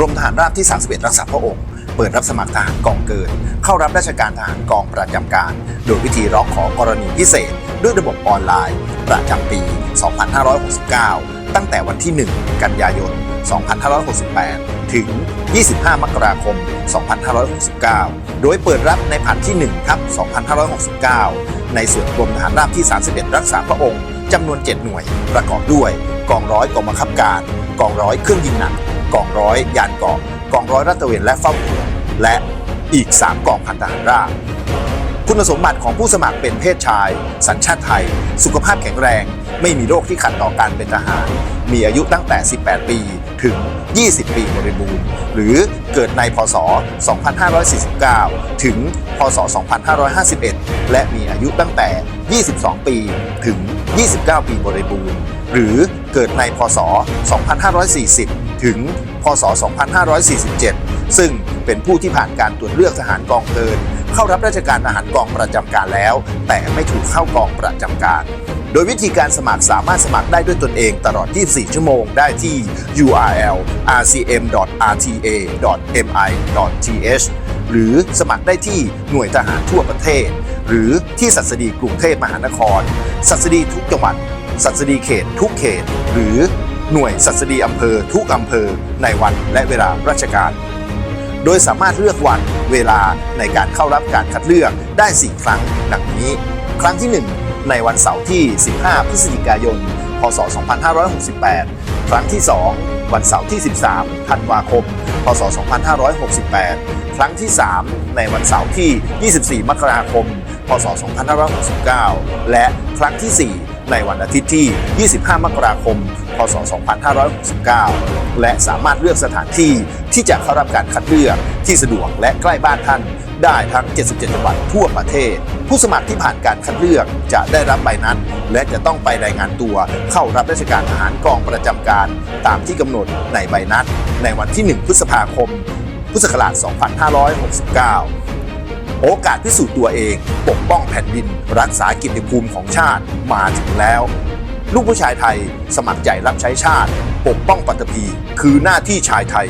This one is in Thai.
กรมทหารราบที่ 31 รักษาพระองค์ เปิดรับสมัครทหารกองเกิน เข้ารับราชการทหารกองประจำการ โดยวิธีร้องขอกรณีพิเศษ ด้วยระบบออนไลน์ ประจำปี 2569 ตั้งแต่วันที่ 1 กันยายน 2568 ถึง 25 มกราคม 2569 โดยเปิดรับในผันที่1ทับ2569 ในส่วนกรมทหารราบที่ 31 รักษาพระองค์จำนวน 7 หน่วย ประกอบด้วย กองร้อยกองบังคับการ กองร้อยเครื่องยิงหนัก กองร้อยยานเกราะกองร้อยรัตเวนและเฝ้าตรวจและอีก 3กองพันทหารราบคุณสมบัติของผู้สมัครเป็นเพศชาย สัญชาติไทย สุขภาพแข็งแรง ไม่มีโรคที่ขัดต่อการเป็นทหาร มีอายุตั้งแต่ 18 ปี ถึง 20 ปีบริบูรณ์ หรือเกิดในพศ 2549 ถึง พศ 2551 และมีอายุตั้งแต่ 22 ปีถึง 29 ปีบริบูรณ์ หรือเกิดในพศ 2540 ถึง พศ 2547 ซึ่งเป็นผู้ที่ผ่านการตรวจเลือกทหารกองเกิน เข้ารับราชการทหารกองประจำการแล้ว แต่ไม่ถูกเข้ากองประจำการ โดยวิธีการสมัครสามารถสมัครได้ด้วยตนเองตลอด 24 ชั่วโมงได้ที่ url rcm.rta.mi.th หรือสมัครได้ที่หน่วยทหารทั่วประเทศ หรือที่สัสดีกรุงเทพมหานคร สัสดีทุกจังหวัด สัสดีเขตทุกเขต หรือหน่วยสัสดีอำเภอทุกอำเภอในวันและเวลาราชการ โดยสามารถเลือกวันเวลาในการเข้ารับการคัดเลือกได้ 4 ครั้งดังนี้ ครั้งที่ 1 ในวันเสาร์ที่ 15 พฤศจิกายน พศ 2568 ครั้งที่ 2 วันเสาร์ที่ 13 ธันวาคม พศ 2568 ครั้งที่ 3 ในวันเสาร์ที่ 24 มกราคม พศ 2569 และครั้งที่ 4ในวันอาทิตย์ที่ 25 มกราคม พศ 2569 และสามารถเลือกสถานที่ที่จะเข้ารับการคัดเลือกที่สะดวกและใกล้บ้านท่าน ได้ทั้ง 77 จังหวัดทั่วประเทศ ผู้สมัครที่ผ่านการคัดเลือกจะได้รับใบนัด และจะต้องไปรายงานตัวเข้ารับราชการทหารกองประจำการ ตามที่กำหนดในใบนัด ในวันที่ 1 พฤษภาคม พุทธศักราช 2569 โอกาสพิสูจน์ตัวเอง ปกป้องแผ่นดิน รักษากิตติภูมิของชาติมาถึงแล้ว ลูกผู้ชายไทย สมัครใจรับใช้ชาติ ปกป้องปัตตภีคือหน้าที่ชายไทย